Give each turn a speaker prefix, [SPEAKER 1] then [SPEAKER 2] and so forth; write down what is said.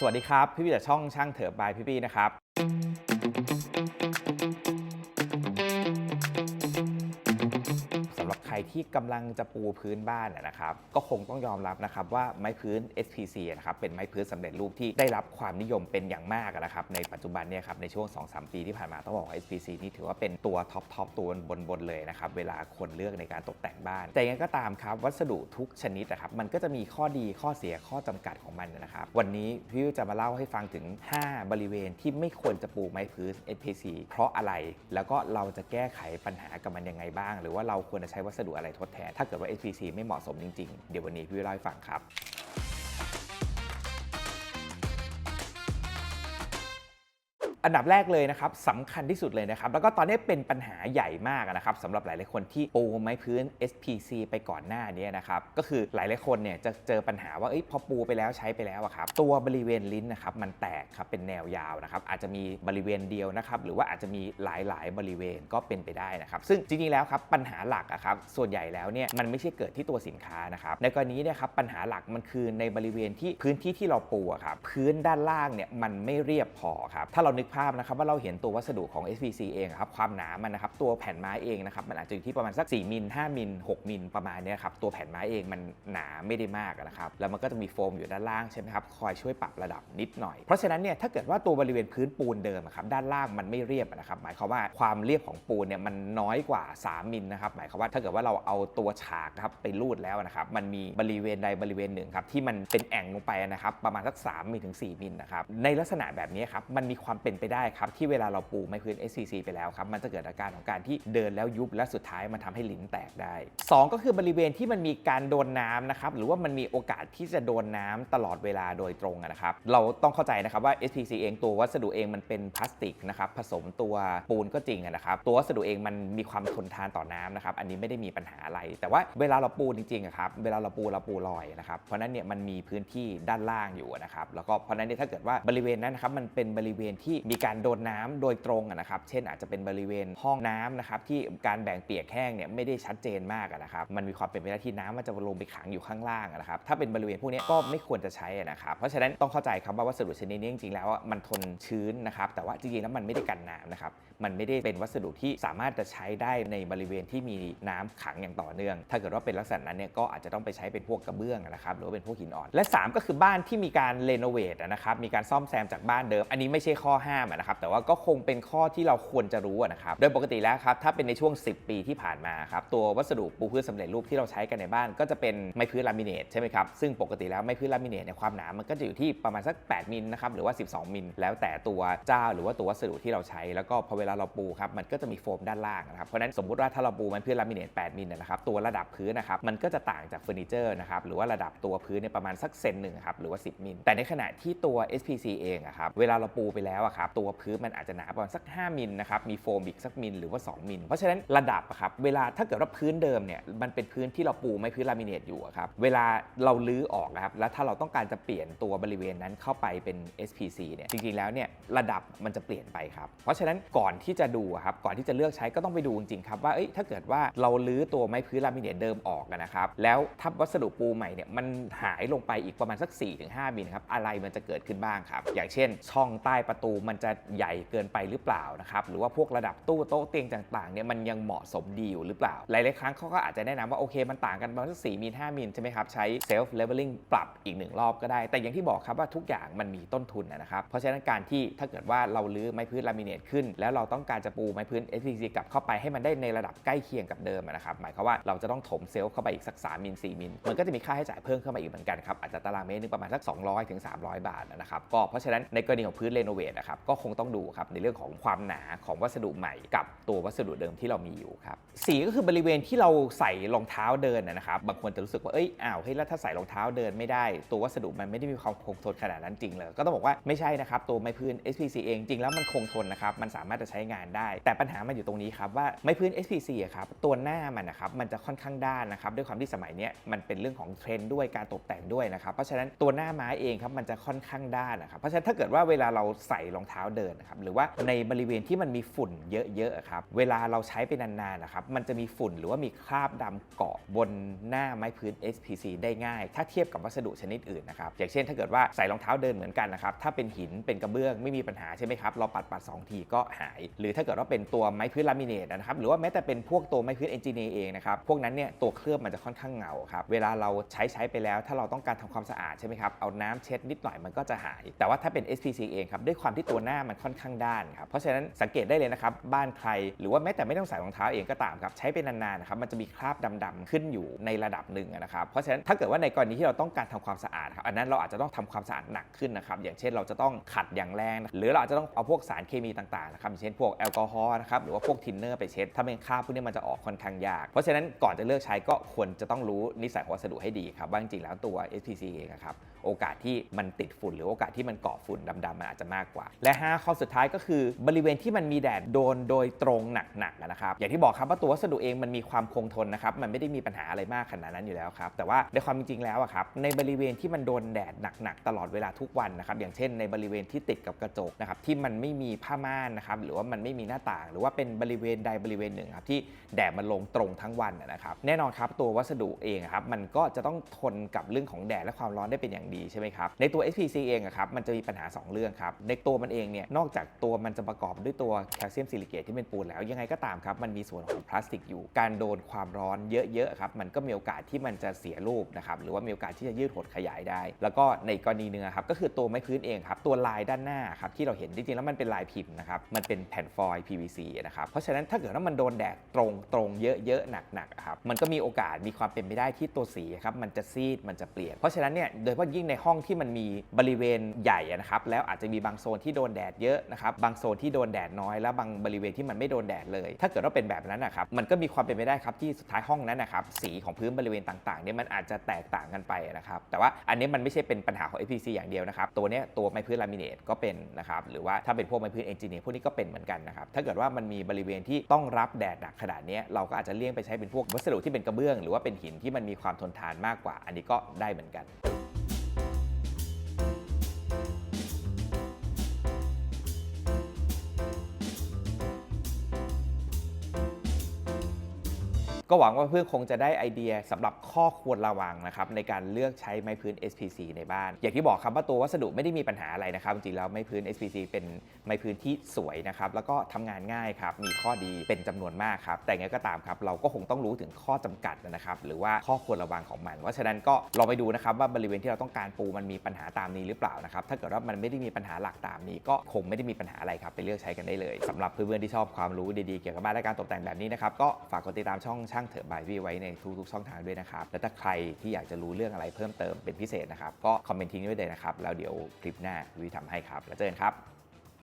[SPEAKER 1] สวัสดีครับ พี่พี่จากช่องช่างเถอะบายพี่พี่นะครับ ที่กำลังจะปูพื้นบ้านนะครับ ก็คงต้องยอมรับนะครับว่าไม้พื้น SPC นะครับเป็นไม้พื้นสำเร็จรูปที่ได้รับความนิยมเป็นอย่างมากนะครับในปัจจุบันเนี่ยครับในช่วง 2-3 ปีที่ผ่านมาต้องบอกว่า SPC นี่ถือว่าเป็นตัวท็อปทอปตัวบนๆเลยนะครับเวลาคนเลือกในการตกแต่งบ้าน แต่ยังไงก็ตามครับวัสดุทุกชนิดนะครับมันก็จะมีข้อดีข้อเสียข้อจำกัดของมันนะครับวันนี้พี่วิวจะมาเล่าให้ฟังถึง 5 บริเวณที่ไม่ควรจะปูไม้พื้น SPC เพราะอะไร แล้วก็เราจะแก้ไขปัญหากับมันยังไงบ้าง หรือว่าเราควรจะใช้วัสดุอะไรทดแทนถ้าเกิดว่า SPC ไม่เหมาะสมจริงๆ เดี๋ยววันนี้พี่เล่าให้ฟังครับ อันดับแรกเลยนะครับสำคัญที่สุดเลยนะครับ แล้วก็ตอนนี้เป็นปัญหาใหญ่มากนะครับสำหรับหลายๆคนที่ปูไม้พื้น SPC ไปก่อนหน้านี้นะครับก็คือหลายๆคนเนี่ยจะเจอปัญหาว่าอพอปูไปแล้วใช้ไปแล้วอะครับตัวบริเวณลิ้นนะครับมันแตกครับเป็นแนวยาวนะครับอาจจะมีบริเวณเดียวนะครับหรือว่าอาจจะมีหลายๆ บริเวณก็เป็นไปได้นะครับ ซึ่งจริงๆแล้วครับปัญหาหลักอะครับส่วนใหญ่แล้วเนี่ยมันไม่ใช่เกิดที่ตัวสินค้านะครับในกรณีเนี่ยครับปัญหาหลักมันคือในบริเวณที่พื้นที่ที่เราปูอะครับพื้นด้านล่างเนี่ยมันไม่เรียบพอครับถ้าเรานึกภาพนะครับว่าเราเห็นตัววัสดุของ SPC เองครับความหนามันนะครับตัวแผ่นไม้เองนะครับมันอาจจะอยู่ที่ประมาณสัก 4มิล5มิล6มิลประมาณเนี้ยครับตัวแผ่นไม้เองมันหนาไม่ได้มากนะครับแล้วมันก็จะมีโฟมอยู่ด้านล่างใช่ไหมครับคอยช่วยปรับระดับนิดหน่อยเพราะฉะนั้นเนี่ยถ้าเกิดว่าตัวบริเวณพื้นปูนเดิมครับด้านล่างมันไม่เรียบนะครับหมายความว่าความเรียบของปูนเนี่ยมันน้อยกว่า 3มิลนะครับหมายความว่าถ้าเกิดว่าเราเอาตัวฉากครับไปรูดแล้วนะครับมันมีบริเวณใดบริเวณหนึ่งครับที่มันเป็นแอ่งลงไปนะครับประมาณสัก3มิลถึง4มิลนะครับในลักษณะแบบนี้ครับมันมีความเป็นไปได้ครับที่เวลาเราปูไม้พื้น SCC ไปแล้วครับมันจะเกิดอาการของการที่เดินแล้วยุบและสุดท้ายมันทำให้ลิ้นแตกได้ 2 ก็คือบริเวณที่มันมีการโดนน้ำนะครับหรือว่ามันมีโอกาสที่จะโดนน้ำตลอดเวลาโดยตรงนะครับเราต้องเข้าใจนะครับว่า SPC เองตัววัสดุเองมันเป็นพลาสติกนะครับผสมตัวปูนก็จริงนะครับตัววัสดุเองมันมีความทนทานต่อน้ำนะครับอันนี้ไม่ได้มีปัญหาอะไร แต่ว่าเวลาเราปูจริงๆอะครับเวลาเราปูเราปูลอยนะครับเพราะนั้นเนี่ยมันมีพื้นที่ด้านล่างอยู่นะครับแล้วก็เพราะฉะนั้นเนี่ยถ้าเกิดว่าบริเวณนั้นนะครับมันเป็นบริเวณที่มีการโดนน้ำโดยตรงนะครับ เช่นอาจจะเป็นบริเวณห้องน้ำนะครับที่การแบ่งเปียกแห้งเนี่ยไม่ได้ชัดเจนมากนะครับ มันมีความเป็นไปได้ที่น้ำมันจะลงไปขังอยู่ข้างล่างนะครับ ถ้าเป็นบริเวณพวกนี้ก็ไม่ควรจะใช้นะครับ เพราะฉะนั้นต้องเข้าใจครับว่าวัสดุชนิดนี้จริงๆแล้วมันทนชื้นนะครับ แต่ว่าจริงๆแล้วมันไม่ได้กันน้ำนะครับ มันไม่ได้เป็นวัสดุที่สามารถจะใช้ได้ในบริเวณที่มีน้ำขังอย่างต่อเนื่อง ถ้าเกิดว่าเป็นลักษณะนั้นเนี่ยก็อาจจะต้องไปใช้เป็นพวกกระเบื้องนะครับ หรือว่าเป็นพวกหินอ่อน และ 3 ก็คือบ้านที่มีการเรโนเวทนะครับ มีการซ่อมแซมจากบ้านเดิม อันนี้ไม่ใช่ข้อห้ามนะครับแต่ว่าก็คงเป็นข้อที่เราควรจะรู้นะครับโดยปกติแล้วครับถ้าเป็นในช่วง 10 ปีที่ผ่านมาครับตัววัสดุปูพื้นสำเร็จรูปที่เราใช้กันในบ้าน ก็จะเป็นไม้พื้นลามิเนตใช่ไหมครับซึ่งปกติแล้วไม้พื้นลามิเนตเนี่ยความหนามันก็จะอยู่ที่ประมาณสัก 8 มิลนะครับหรือว่า 12 มิลแล้วแต่ตัวเจ้า หรือว่าตัววัสดุที่เราใช้แล้วก็พอเวลาเราปูครับมันก็จะมีโฟมด้านล่างนะครับเพราะนั้นสมมุติว่าถ้าเราปูไม้พื้นลามิเนต 8 มิลนะครับตัวระดับพื้นนะครับมันก็จะต่างจากเฟอร์นิเจอร์นะครับหรือว่าระดับตัวพื้นเนี่ยประมาณสักเซนหนึ่งครับหรือว่า 10 มิลแต่ในขณะที่ตัว SPC เองอะครับเวลาเราปูไปแล้วอะครับตัวพื้นมันอาจจะหนาประมาณสัก 5มิลนะครับมีโฟมอีกสักมิลหรือว่า 2มิลเพราะฉะนั้นระดับอะครับเวลาถ้าเกิดว่าพื้นเดิมเนี่ยมันเป็นพื้นที่เราปูไม้พื้นลามิเนตอยู่ครับเวลาเราลื้อออกนะครับแล้วถ้าเราต้องการจะเปลี่ยนตัวบริเวณนั้นเข้าไปเป็น SPC เนี่ยจริงๆแล้วเนี่ยระดับมันจะเปลี่ยนไปครับเพราะฉะนั้นก่อนที่จะดูครับก่อนที่จะเลือกใช้ก็ต้องไปดูจริงๆครับว่าเอ้ยถ้าเกิดว่าเราลื้อตัวไม้พื้นลามิเนตเดิมออกนะครับแล้วทับวัสดุปูใหม่เนี่ยมันหายลงไปอีกประมาณสัก 4-5มิลครับอะไรมันจะเกิดขึ้นบ้างครับอย่างเช่น ช่องใต้ประตูมันจะใหญ่เกินไปหรือเปล่านะครับหรือว่าพวกระดับตู้โต๊ะเตียงต่างๆเนี่ยมันยังเหมาะสมดีอยู่หรือเปล่า หลายๆครั้งเขาก็อาจจะแนะนำว่าโอเคมันต่างกันประมาณสัก4มิล5มิลใช่ไหมครับใช้ self leveling ปรับอีกหนึ่งรอบก็ได้ แต่อย่างที่บอกครับว่าทุกอย่างมันมีต้นทุนนะครับเพราะฉะนั้นการที่ถ้าเกิดว่าเราลื้อไม้พื้นลามิเนตขึ้น แล้วเราต้องการจะปูไม้พื้น SPC กลับเข้าไปให้มันได้ในระดับใกล้เคียงกับเดิมนะครับหมายความว่าเราจะต้องถมเซลล์เข้าไปอีกสัก3มิล4มิลมันก็จะมีค่าใช้จ่ายเพิ่มเข้ามาอีกเหมือนกันครับอาจจะตารางเมตรนึงประมาณสัก200ถึง300 บาทนะครับก็เพราะฉะนั้นในกรณีของพื้นเรโนเวทนะครับก็คงต้องดูครับในเรื่องของความหนาของวัสดุใหม่กับตัววัสดุเดิมที่เรามีอยู่ครับสีก็คือบริเวณที่เราใส่รองเท้าเดินนะครับบางคนจะรู้สึกว่าเอ้ยอ้าวเฮ้ยแล้วถ้าใส่รองเท้าเดินไม่ได้ ตัววัสดุมันไม่ได้มีความคงทนขนาดนั้นจริงเลยก็ต้องบอกว่าไม่ใช่นะครับตัวไม้พื้น SPC เองจริงแล้วมันคงทนนะครับมันสามารถจะใช้งานได้ แต่ปัญหามันอยู่ตรงนี้ครับว่าไม้พื้น SPC อะครับตัวหน้ามันนะครับมันจะค่อนข้างด้านนะครับด้วยความที่สมัยนี้มันเป็นเรื่องของเทรนด์ด้วยการตกแต่งด้วยนะครับเพราะฉะนั้นตัวหน้าไม้เองครับมันจะค่อนข้างด้านนะครับเพราะฉะนั้นถ้าเกิดว่าเวลาเราใส่รองเท้าท้าเดินนะครับหรือว่าในบริเวณที่มันมีฝุ่นเยอะๆครับเวลาเราใช้ไปนานๆนะครับมันจะมีฝุ่นหรือว่ามีคราบดำเกาะบนหน้าไม้พื้น SPC ได้ง่าย ถ้าเทียบกับวัสดุชนิดอื่นนะครับอย่างเช่น ถ้าเกิดว่าใส่รองเท้าเดินเหมือนกันนะครับถ้าเป็นหินเป็นกระเบื้องไม่มีปัญหาใช่ไหมครับเราปัดปัดสองทีก็หาย หรือถ้าเกิดว่าเป็นตัวไม้พื้นลามิเนตนะครับหรือว่าแม้แต่เป็นพวกตัวไม้พื้นเอนจิเนียร์เองนะครับพวกนั้นเนี่ยตัวเคลือบมันจะค่อนข้างเงาครับเวลาเราใช้ใช้ไปแล้ว ถ้าเราต้องการทำความสะอาดใช่ไหมครับเอาน้ำเช็ดนิดหน่อยมันก็จะหาย แต่ว่าถ้าเป็น SPC เองครับด้วยความที่ตัวหน้ามันค่อนข้างด้านครับเพราะฉะนั้นสังเกตได้เลยนะครับบ้านใครหรือว่าแม้แต่ไม่ต้องใส่รองเท้าเองก็ตามครับใช้ไปนานๆนะครับมันจะมีคราบดำๆขึ้นอยู่ในระดับหนึ่งนะครับเพราะฉะนั้นถ้าเกิดว่าในกรณีที่เราต้องการทำความสะอาดครับอันนั้นเราอาจจะต้องทำความสะอาดหนักขึ้นนะครับอย่างเช่นเราจะต้องขัดอย่างแรงนะหรือเราอาจจะต้องเอาพวกสารเคมีต่างๆนะครับเช่นพวกแอลกอฮอล์นะครับหรือว่าพวกทินเนอร์ไปเช็ดถ้าเป็นคราบพวกนี้มันจะออกค่อนข้างยาก เพราะฉะนั้นก่อนจะเลือกใช้ก็ควรจะต้องรู้นิสัยของวัสดุให้ดีครับว่าจริงๆแล้วตัว SPC เองนะครับโอกาสที่มันติดฝุ่น หรือโอกาสที่มันเกาะฝุ่นดำๆมันอาจจะมากกว่า และ 5 ข้อสุดท้ายก็คือบริเวณที่มันมีแดดโดนโดยตรงหนักๆนะครับอย่างที่บอกครับว่าตัววัสดุเองมันมีความคงทนนะครับมันไม่ได้มีปัญหาอะไรมากขนาดนั้นอยู่แล้วครับแต่ว่าในความจริงแล้วอะครับในบริเวณที่มันโดนแดดหนักๆตลอดเวลาทุกวันนะครับอย่างเช่นในบริเวณที่ติดกับกระจกนะครับที่มันไม่มีผ้าม่านนะครับหรือว่ามันไม่มีหน้าต่าง หรือว่าเป็นบริเวณใดบริเวณหนึ่งครับที่แดดมันลงตรงทั้งวันนะครับแน่นอนครับตัววัสดุเองครับมันก็จะต้องทนกับเรื่องของแดดและความร้อนได้เป็นอย่างดีใช่ไหมครับ ในตัว SPC เองครับมันจะมีปัญหา 2 เรื่องครับ ในตัวมันเองเนี่ยนอกจากตัวมันจะประกอบด้วยตัวแคลเซียมซิลิเกตที่เป็นปูนแล้วยังไงก็ตามครับ มันมีส่วนของพลาสติกอยู่ การโดนความร้อนเยอะๆครับมันก็มีโอกาสที่มันจะเสียรูปนะครับหรือว่ามีโอกาสที่จะยืดหดขยายได้ แล้วก็ในกรณีหนึงครับก็คือตัวไม้พื้นเองครับตัวลายด้านหน้าครับที่เราเห็นจริงๆแล้วมันเป็นลายพิมพ์นะครับมันเป็นแผ่นฟอยล์ PVC นะครับเพราะฉะนั้นถ้าเกิดว่ามันโดนแดดตรงตรงๆเยอะๆหนักๆครับมันก็มีโอกาสมีความเป็นไปได้ที่ตัวสีครับมันจะซีดมันจะเปลี่ยนเพราะฉะนั้นเนี่ยโดยเฉพาะยิ่งในห้องที่มันมีบริเวณใหญ่นะครับแล้วอาจจะมีบางโซนที่โดนแดดเยอะนะครับบางโซนที่โดนแดดน้อย แล้วบางบริเวณที่มันไม่โดนแดดเลย ถ้าเกิดว่าเป็นแบบนั้นนะครับมันก็มีความเป็นไปได้ครับที่สุดท้ายห้องนั้นนะครับสีของพื้นบริเวณต่างๆเนี่ยมันอาจจะแตกต่างกันไปนะครับแต่ว่าอันนี้มันไม่ใช่เป็นปัญหาของ FPC อย่างเดียวนะครับตัวเนี้ยตัวไม้พื้นลามิเนตก็เป็นนะครับหรือว่าถ้าเป็นพวกไม้พื้นเอนจิเนียร์พวกนี้ก็เป็นเหมือนกันนะครับถ้าเกิดว่ามันมีบริเวณที่ต้องรับแดดหนักขนาดนี้เราก็อาจจะเลี่ยงไปใช้เป็นพวกวัสดุที่เป็นกระเบื้อง หรือว่าเป็นหินที่มันมีความทนทานมากกว่า อันนี้ก็ได้เหมือนกัน ก็หวังว่าเพื่อนคงจะได้ไอเดียสำหรับข้อควรระวังนะครับในการเลือกใช้ไม้พื้น SPC ในบ้าน อย่างที่บอกครับว่าตัววัสดุไม่ได้มีปัญหาอะไรนะครับจริงๆแล้วไม้พื้น SPC เป็นไม้พื้นที่สวยนะครับแล้วก็ทำงานง่ายครับมีข้อดีเป็นจำนวนมากครับแต่ไงก็ตามครับเราก็คงต้องรู้ถึงข้อจำกัดนะครับหรือว่าข้อควรระวังของมันเพราะฉะนั้นก็ลองไปดูนะครับว่าบริเวณที่เราต้องการปูมันมีปัญหาตามนี้หรือเปล่านะครับถ้าเกิดว่ามันไม่ได้มีปัญหาหลักตามนี้ ก็คงไม่ได้มีปัญหาอะไรครับไปเลือกใช้กันได้เลยสำหรับเพื่อนๆที่ชอบความรู้ดีๆเกี่ยวกับบ้านและการตกแต่งแบบนี้นะครับก็ฝากกดติดตามช่องช่างเถอะบายวีไว้ในทุกๆช่องทางด้วยนะครับ และถ้าใครที่อยากจะรู้เรื่องอะไรเพิ่มเติมเป็นพิเศษนะครับ ก็คอมเมนต์ทิ้งไว้เลยนะครับ แล้วเดี๋ยวคลิปหน้าวิวทำให้ครับ แล้วเจอกันครับ